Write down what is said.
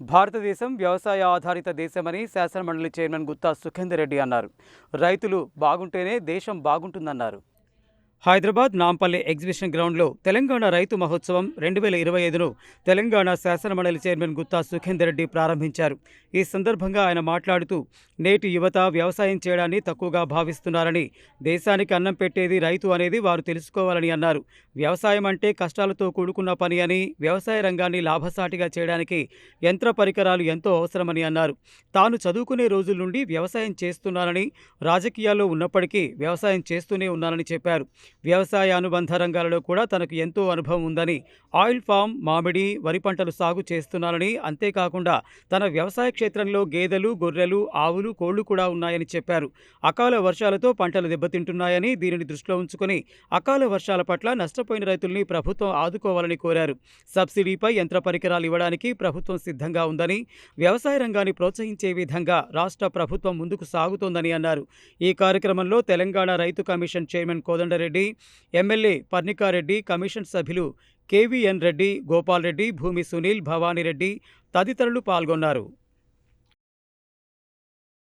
భారతదేశం వ్యవసాయ ఆధారిత దేశమని శాసనమండలి చైర్మన్ గుత్తా సుఖేందర్ రెడ్డి అన్నారు. రైతులు బాగుంటేనే దేశం బాగుంటుందన్నారు. హైదరాబాద్ నాంపల్లి ఎగ్జిబిషన్ గ్రౌండ్లో తెలంగాణ రైతు మహోత్సవం రెండు వేల ఇరవై ఐదును తెలంగాణ శాసనమండలి చైర్మన్ గుత్తా సుఖేందర్ రెడ్డి ప్రారంభించారు. ఈ సందర్భంగా ఆయన మాట్లాడుతూ నేటి యువత వ్యవసాయం చేయడాన్ని తక్కువగా భావిస్తున్నారని దేశానికి అన్నం పెట్టేది రైతు అనేది వారు తెలుసుకోవాలని అన్నారు. వ్యవసాయం అంటే కష్టాలతో కూడుకున్న పని అని వ్యవసాయ రంగాన్ని లాభసాటిగా చేయడానికి యంత్ర పరికరాలు ఎంతో అవసరమని అన్నారు. తాను చదువుకునే రోజుల నుండి వ్యవసాయం చేస్తున్నానని రాజకీయాల్లో ఉన్నప్పటికీ వ్యవసాయం చేస్తూనే ఉన్నానని చెప్పారు. వ్యవసాయ అనుబంధ రంగాలలో కూడా తనకు ఎంతో అనుభవం ఉందని ఆయిల్ ఫామ్ మామిడి వరి పంటలు సాగు చేస్తున్నానని అంతేకాకుండా తన వ్యవసాయ క్షేత్రంలో గేదెలు గొర్రెలు ఆవులు కోళ్ళు కూడా ఉన్నాయని చెప్పారు. అకాల వర్షాలతో పంటలు దెబ్బతింటున్నాయని దీనిని దృష్టిలో ఉంచుకొని అకాల వర్షాల పట్ల నష్టపోయిన రైతుల్ని ప్రభుత్వం ఆదుకోవాలని కోరారు. సబ్సిడీపై యంత్ర పరికరాలు ఇవ్వడానికి ప్రభుత్వం సిద్ధంగా ఉందని వ్యవసాయ రంగాన్ని ప్రోత్సహించే విధంగా రాష్ట్ర ప్రభుత్వం ముందుకు సాగుతోందని అన్నారు. ఈ కార్యక్రమంలో తెలంగాణ రైతు commission chairman Kodanda Reddy MLA Parnika Reddy commission సభ్యులు కేవీఎన్ రెడ్డి గోపాల్ రెడ్డి భూమి సునీల్ భవానీరెడ్డి తదితరులు పాల్గొన్నారు.